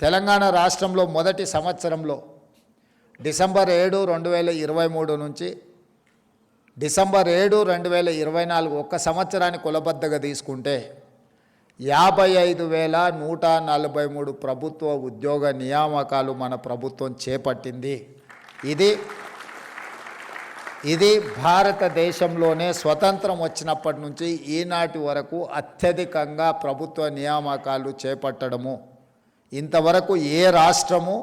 తెలంగాణ రాష్ట్రంలో మొదటి సంవత్సరంలో డిసెంబర్ ఏడు రెండు వేల ఇరవై మూడు నుంచి డిసెంబర్ ఏడు రెండు వేల ఇరవై నాలుగు ఒక్క సంవత్సరాన్ని కులబద్దగా తీసుకుంటే యాభై ఐదు వేల నూట నలభై మూడు ప్రభుత్వ ఉద్యోగ నియామకాలు మన ప్రభుత్వం చేపట్టింది. ఇది ఇది భారతదేశంలోనే స్వతంత్రం వచ్చినప్పటి నుంచి ఈనాటి వరకు అత్యధికంగా ప్రభుత్వ నియామకాలు చేపట్టడము. ఇంతవరకు ఏ రాష్ట్రము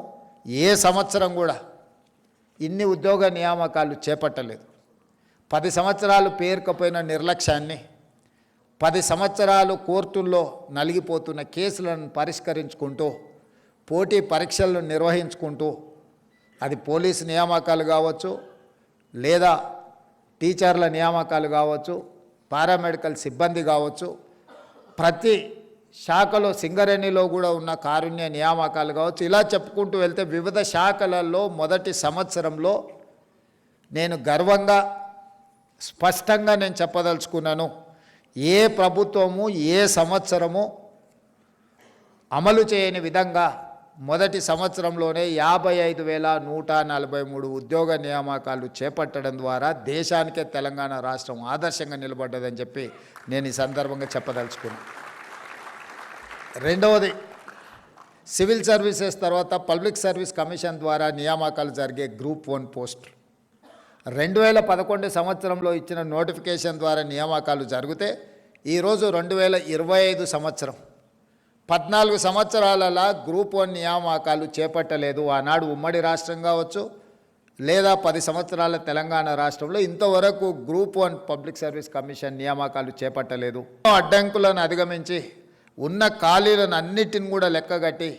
ఏ సంవత్సరం కూడా ఇన్ని ఉద్యోగ నియామకాలు చేపట్టలేదు. పది సంవత్సరాలు పేరుకపోయిన నిర్లక్ష్యాన్ని పది సంవత్సరాలు కోర్టుల్లో నలిగిపోతున్న కేసులను పరిష్కరించుకుంటూ పోటీ పరీక్షలను నిర్వహించుకుంటూ అది పోలీసు నియామకాలు కావచ్చు లేదా టీచర్ల నియామకాలు కావచ్చు పారామెడికల్ సిబ్బంది కావచ్చు ప్రతి శాఖలో సింగరేణిలో కూడా ఉన్న కారుణ్య నియామకాలు కావచ్చు ఇలా చెప్పుకుంటూ వెళ్తే వివిధ శాఖలలో మొదటి సంవత్సరంలో నేను గర్వంగా స్పష్టంగా నేను చెప్పదలుచుకున్నాను ఏ ప్రభుత్వము ఏ సంవత్సరము అమలు చేయని విధంగా మొదటి సంవత్సరంలోనే యాభై ఐదు వేల నూట నలభై మూడు ఉద్యోగ నియామకాలు చేపట్టడం ద్వారా దేశానికే తెలంగాణ రాష్ట్రం ఆదర్శంగా నిలబడ్డదని చెప్పి నేను ఈ సందర్భంగా చెప్పదలుచుకున్నాను. రెండవది సివిల్ సర్వీసెస్ తర్వాత పబ్లిక్ సర్వీస్ కమిషన్ ద్వారా నియామకాలు జరిగే గ్రూప్ వన్ పోస్ట్. రెండు వేల పదకొండు సంవత్సరంలో ఇచ్చిన నోటిఫికేషన్ ద్వారా నియామకాలు జరిగితే ఈరోజు రెండు వేల ఇరవై ఐదు సంవత్సరం. పద్నాలుగు సంవత్సరాలలా గ్రూప్ వన్ నియామకాలు చేపట్టలేదు. ఆనాడు ఉమ్మడి రాష్ట్రం కావచ్చు లేదా పది సంవత్సరాల తెలంగాణ రాష్ట్రంలో ఇంతవరకు group one public service commission నియామకాలు చేపట్టలేదు. అడ్డంకులను అధిగమించి ఉన్న ఖాళీలను అన్నిటిని కూడా లెక్కగట్టి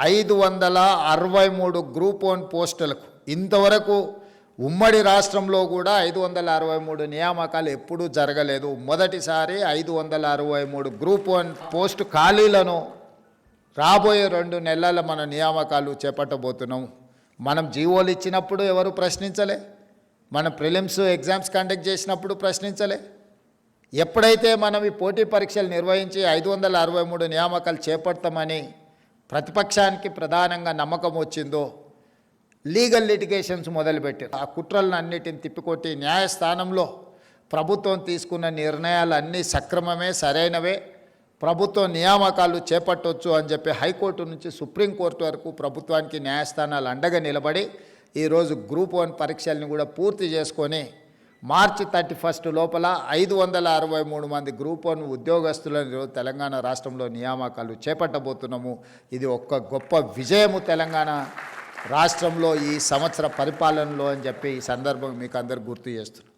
ఐదు వందల అరవై మూడు గ్రూప్ వన్ పోస్టులకు ఇంతవరకు ఉమ్మడి రాష్ట్రంలో కూడా ఐదు వందల అరవై మూడు నియామకాలు ఎప్పుడూ జరగలేదు. మొదటిసారి ఐదు వందల అరవై మూడు గ్రూప్ వన్ పోస్టు ఖాళీలను రాబోయే రెండు నెలల మన నియామకాలు చేపట్టబోతున్నాం. మనం జీవోలు ఇచ్చినప్పుడు ఎవరు ప్రశ్నించలే? మన ప్రిలిమ్స్ ఎగ్జామ్స్ కండక్ట్ చేసినప్పుడు ప్రశ్నించలే? ఎప్పుడైతే మనం ఈ పోటీ పరీక్షలు నిర్వహించి ఐదు వందల అరవై మూడు నియామకాలు చేపడతామని ప్రతిపక్షానికి ప్రధానంగా నమ్మకం వచ్చిందో లీగల్ లిటిగేషన్స్ మొదలుపెట్టారు. ఆ కుట్రలను అన్నిటిని తిప్పికొట్టి న్యాయస్థానంలో ప్రభుత్వం తీసుకున్న నిర్ణయాలు అన్నీ సక్రమమే సరైనవే. ప్రభుత్వం నియామకాలు చేపట్టవచ్చు అని చెప్పి హైకోర్టు నుంచి సుప్రీంకోర్టు వరకు ప్రభుత్వానికి న్యాయస్థానాలు అండగా నిలబడి ఈరోజు గ్రూప్ వన్ పరీక్షల్ని కూడా పూర్తి చేసుకొని మార్చి థర్టీ ఫస్ట్ లోపల ఐదు వందల అరవై మూడు మంది గ్రూప్ వన్ ఉద్యోగస్తులను తెలంగాణ రాష్ట్రంలో నియామకాలు చేపట్టబోతున్నాము. ఇది ఒక్క గొప్ప విజయము తెలంగాణ రాష్ట్రంలో ఈ సంవత్సర పరిపాలనలో అని చెప్పి ఈ సందర్భం మీకు అందరు గుర్తు చేస్తున్నారు.